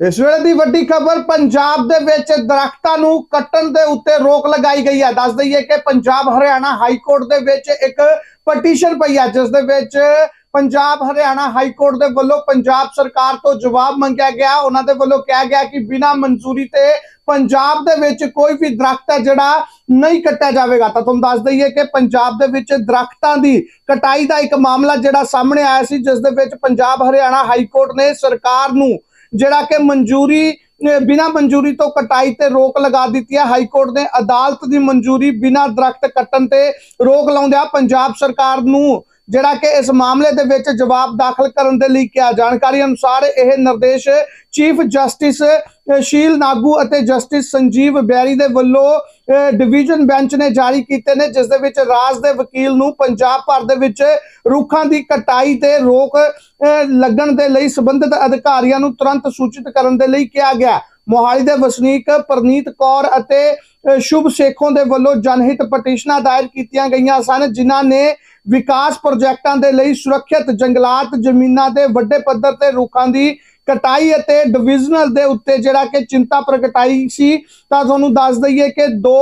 ਇਸ ਵੇਲੇ ਦੀ ਵੱਡੀ ਖਬਰ, ਪੰਜਾਬ ਦੇ ਵਿੱਚ ਦਰਖਤਾਂ ਨੂੰ ਕੱਟਣ ਦੇ ਉੱਤੇ ਰੋਕ ਲਗਾਈ ਗਈ ਹੈ। ਦੱਸ ਦਈਏ ਕਿ ਪੰਜਾਬ ਹਰਿਆਣਾ ਹਾਈ ਕੋਰਟ ਦੇ ਵਿੱਚ ਇੱਕ ਪਟੀਸ਼ਨ ਪਈ ਹੈ, ਜਿਸ ਦੇ ਵਿੱਚ ਪੰਜਾਬ ਹਰਿਆਣਾ ਹਾਈ ਕੋਰਟ ਦੇ ਵੱਲੋਂ ਪੰਜਾਬ ਸਰਕਾਰ ਤੋਂ ਜਵਾਬ ਮੰਗਿਆ ਗਿਆ। ਉਹਨਾਂ ਦੇ ਵੱਲੋਂ ਕਿਹਾ ਗਿਆ ਕਿ ਬਿਨਾਂ ਮਨਜ਼ੂਰੀ ਤੇ ਪੰਜਾਬ ਦੇ ਵਿੱਚ ਕੋਈ ਵੀ ਦਰਖਤ ਹੈ ਜਿਹੜਾ ਨਹੀਂ ਕੱਟਿਆ ਜਾਵੇਗਾ। ਤਾਂ ਤੁਹਾਨੂੰ ਦੱਸ ਦਈਏ ਕਿ ਪੰਜਾਬ ਦੇ ਵਿੱਚ ਦਰਖਤਾਂ ਦੀ ਕਟਾਈ ਦਾ ਇੱਕ ਮਾਮਲਾ ਜਿਹੜਾ ਸਾਹਮਣੇ ਆਇਆ ਸੀ, ਜਿਸ ਦੇ ਵਿੱਚ ਪੰਜਾਬ ਹਰਿਆਣਾ ਹਾਈ ਕੋਰਟ ਨੇ ਸਰਕਾਰ ਨੂੰ ਜਿਹੜਾ ਕਿ ਮਨਜ਼ੂਰੀ, ਅਹ, ਬਿਨਾਂ ਮਨਜ਼ੂਰੀ ਤੋਂ ਕਟਾਈ ਤੇ ਰੋਕ ਲਗਾ ਦਿੱਤੀ ਹੈ। ਹਾਈ ਕੋਰਟ ਨੇ ਅਦਾਲਤ ਦੀ ਮਨਜ਼ੂਰੀ ਬਿਨਾਂ ਦਰਖਤ ਕੱਟਣ ਤੇ ਰੋਕ ਲਾਉਂਦਿਆਂ ਪੰਜਾਬ ਸਰਕਾਰ ਨੂੰ ਜਿਹੜਾ ਕਿ ਇਸ ਮਾਮਲੇ ਦੇ ਵਿੱਚ ਜਵਾਬ ਦਾਖਲ ਕਰਨ ਦੇ ਲਈ ਕਿਹਾ। ਜਾਣਕਾਰੀ ਅਨੁਸਾਰ ਇਹ ਨਿਰਦੇਸ਼ ਚੀਫ ਜਸਟਿਸ ਸ਼ੀਲ ਨਾਗੂ ਅਤੇ ਜਸਟਿਸ ਸੰਜੀਵ ਬੈਰੀ ਦੇ ਵੱਲੋਂ ਡਿਵੀਜ਼ਨ ਬੈਂਚ ਨੇ ਜਾਰੀ ਕੀਤੇ ਨੇ, ਜਿਸ ਦੇ ਵਿੱਚ ਰਾਜ ਦੇ ਵਕੀਲ ਨੂੰ ਪੰਜਾਬ ਭਰ ਦੇ ਵਿੱਚ ਰੁੱਖਾਂ ਦੀ ਕਟਾਈ ਤੇ ਰੋਕ ਲੱਗਣ ਦੇ ਲਈ ਸੰਬੰਧਿਤ ਅਧਿਕਾਰੀਆਂ ਨੂੰ ਤੁਰੰਤ ਸੂਚਿਤ ਕਰਨ ਦੇ ਲਈ ਕਿਹਾ ਗਿਆ। ਮੋਹਾਲੀ ਦੇ ਵਸਨੀਕ ਪ੍ਰਨੀਤ ਕੌਰ ਅਤੇ ਸ਼ੁਭ ਸੇਖੋਂ ਦੇ ਵੱਲੋਂ ਜਨਹਿਤ ਪਟੀਸ਼ਨਾਂ ਦਾਇਰ ਕੀਤੀਆਂ ਗਈਆਂ ਸਨ, ਜਿਨ੍ਹਾਂ ਨੇ ਵਿਕਾਸ ਪ੍ਰੋਜੈਕਟਾਂ ਦੇ ਲਈ ਸੁਰੱਖਿਅਤ ਜੰਗਲਾਤ ਜ਼ਮੀਨਾਂ ਦੇ ਵੱਡੇ ਪੱਧਰ ਤੇ ਰੁੱਖਾਂ ਦੀ ਕਟਾਈ ਅਤੇ ਡਿਵੀਜ਼ਨਲ ਦੇ ਉੱਤੇ ਜਿਹੜਾ ਕਿ ਚਿੰਤਾ ਪ੍ਰਗਟਾਈ ਸੀ, ਤਾਂ ਤੁਹਾਨੂੰ ਦੱਸ ਦਈਏ ਕਿ ਦੋ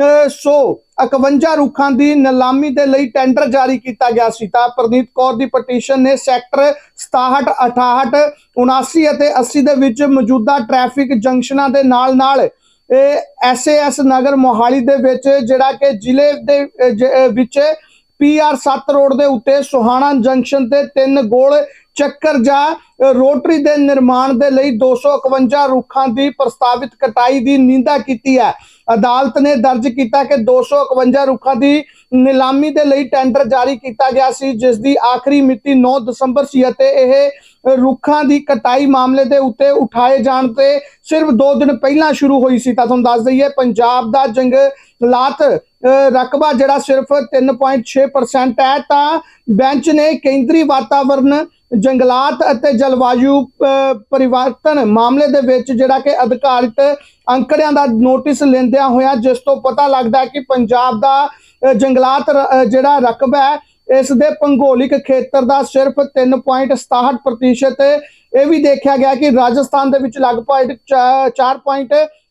251 ਰੁੱਖਾਂ ਦੀ ਨਿਲਾਮੀ ਦੇ ਲਈ ਟੈਂਡਰ ਜਾਰੀ ਕੀਤਾ ਗਿਆ ਸੀ। ਤਾਂ ਪ੍ਰਨੀਤ ਕੌਰ ਦੀ ਪਟੀਸ਼ਨ ਨੇ ਸੈਕਟਰ 67 68 79 ਅਤੇ 80 ਦੇ ਵਿੱਚ ਮੌਜੂਦਾ ਟ੍ਰੈਫਿਕ ਜੰਕਸ਼ਨਾਂ ਦੇ ਨਾਲ-ਨਾਲ ਇਹ ਐਸਏਐਸ ਨਗਰ ਮੋਹਾਲੀ ਦੇ ਵਿੱਚ ਜਿਹੜਾ ਕਿ ਜ਼ਿਲ੍ਹੇ ਦੇ ਅਹ, ਜ- ਅਹ, ਵਿੱਚ ਪੀਆਰ 7 ਰੋਡ ਦੇ ਉੱਤੇ ਸੁਹਾਣਾ ਜੰਕਸ਼ਨ ਤੇ ਤਿੰਨ ਗੋਲ ਚੱਕਰ ਜਾਂ ਰੋਟਰੀ ਦੇ ਨਿਰਮਾਣ ਦੇ ਲਈ 251 ਰੁੱਖਾਂ ਦੀ ਪ੍ਰਸਤਾਵਿਤ ਕਟਾਈ ਦੀ ਨਿੰਦਾ ਕੀਤੀ ਹੈ। ਅਦਾਲਤ ਨੇ ਦਰਜ ਕੀਤਾ ਕਿ 251 ਰੁੱਖਾਂ ਦੀ ਨਿਲਾਮੀ ਦੇ ਲਈ ਟੈਂਡਰ ਜਾਰੀ ਕੀਤਾ ਗਿਆ ਸੀ ਜਿਸ ਦੀ ਆਖਰੀ ਮਿਤੀ 9 ਦਸੰਬਰ ਸੀ ਅਤੇ ਇਹ ਰੁੱਖਾਂ ਦੀ ਕਟਾਈ ਮਾਮਲੇ ਦੇ ਉੱਤੇ ਉਠਾਏ ਜਾਣ ਤੇ ਸਿਰਫ 2 ਦਿਨ ਪਹਿਲਾਂ ਸ਼ੁਰੂ ਹੋਈ ਸੀ। ਤਾਂ ਤੁਹਾਨੂੰ ਦੱਸ ਦਈਏ ਪੰਜਾਬ ਦਾ ਜੰਗਲਾਤ ਅ, ਰਕਬਾ ਜਿਹੜਾ ਸਿਰਫ 3.6% ਹੈ ਤਾਂ ਬੈਂਚ ਨੇ ਕੇਂਦਰੀ ਵਾਤਾਵਰਣ ਜੰਗਲਾਤ ਅਤੇ ਜਲਵਾਯੂ ਪਰਿਵਰਤਨ ਮਾਮਲੇ ਦੇ ਵਿੱਚ ਜਿਹੜਾ ਕਿ ਅਧਿਕਾਰਿਤ ਅੰਕੜਿਆਂ ਦਾ ਨੋਟਿਸ ਲੈਂਦਿਆਂ ਹੋਇਆ ਜਿਸ ਤੋਂ ਪਤਾ ਲੱਗਦਾ ਕਿ ਪੰਜਾਬ ਦਾ ਜੰਗਲਾਤ ਰ- ਜਿਹੜਾ ਰਕਬਾ ਹੈ, ਇਸ ਦੇ ਭੂਗੋਲਿਕ ਖੇਤਰ ਦਾ ਸਿਰਫ 3.67% ਇਹ ਵੀ ਦੇਖਿਆ ਗਿਆ ਕਿ ਰਾਜਸਥਾਨ ਦੇ ਵਿੱਚ ਲਗਭਗ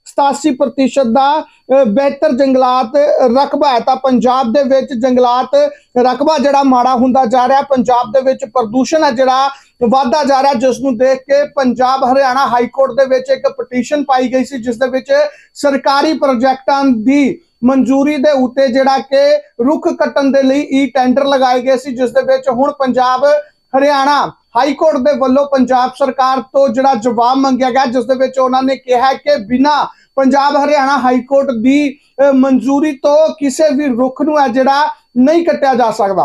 4.87% ਦਾ ਬਿਹਤਰ ਜੰਗਲਾਤ ਰਕਬਾ ਹੈ। ਤਾਂ ਪੰਜਾਬ ਦੇ ਵਿੱਚ ਜੰਗਲਾਤ ਰਕਬਾ ਜਿਹੜਾ ਮਾੜਾ ਹੁੰਦਾ ਜਾ ਰਿਹਾ, ਪੰਜਾਬ ਦੇ ਵਿੱਚ ਪ੍ਰਦੂਸ਼ਣ ਹੈ ਜਿਹੜਾ ਵਾਧਾ ਜਾ ਰਿਹਾ ਜਿਸ ਨੂੰ ਦੇਖ ਕੇ ਪੰਜਾਬ ਹਰਿਆਣਾ ਹਾਈ ਕੋਰਟ ਦੇ ਵਿੱਚ ਇੱਕ ਪਟੀਸ਼ਨ ਪਾਈ ਗਈ ਸੀ, ਜਿਸ ਦੇ ਵਿੱਚ ਸਰਕਾਰੀ ਪ੍ਰੋਜੈਕਟਾਂ ਦੀ ਮਨਜ਼ੂਰੀ ਦੇ ਉੱਤੇ ਜਿਹੜਾ ਕਿ ਰੁੱਖ ਕੱਟਣ ਦੇ ਲਈ ਈ ਟੈਂਡਰ ਲਗਾਏ ਗਏ ਸੀ, ਜਿਸ ਦੇ ਵਿੱਚ ਹੁਣ ਪੰਜਾਬ, ਹਰਿਆਣਾ ਹਾਈ ਕੋਰਟ ਦੇ ਵੱਲੋਂ ਪੰਜਾਬ ਸਰਕਾਰ ਤੋਂ ਜਿਹੜਾ ਜਵਾਬ ਮੰਗਿਆ ਗਿਆ, ਜਿਸ ਦੇ ਵਿੱਚ ਉਹਨਾਂ ਨੇ ਕਿਹਾ ਕਿ ਬਿਨਾਂ ਪੰਜਾਬ ਹਰਿਆਣਾ ਹਾਈ ਕੋਰਟ ਦੀ ਮਨਜ਼ੂਰੀ ਤੋਂ ਕਿਸੇ ਵੀ ਰੁੱਖ ਨੂੰ ਹੈ ਜਿਹੜਾ ਨਹੀਂ ਕੱਟਿਆ ਜਾ ਸਕਦਾ।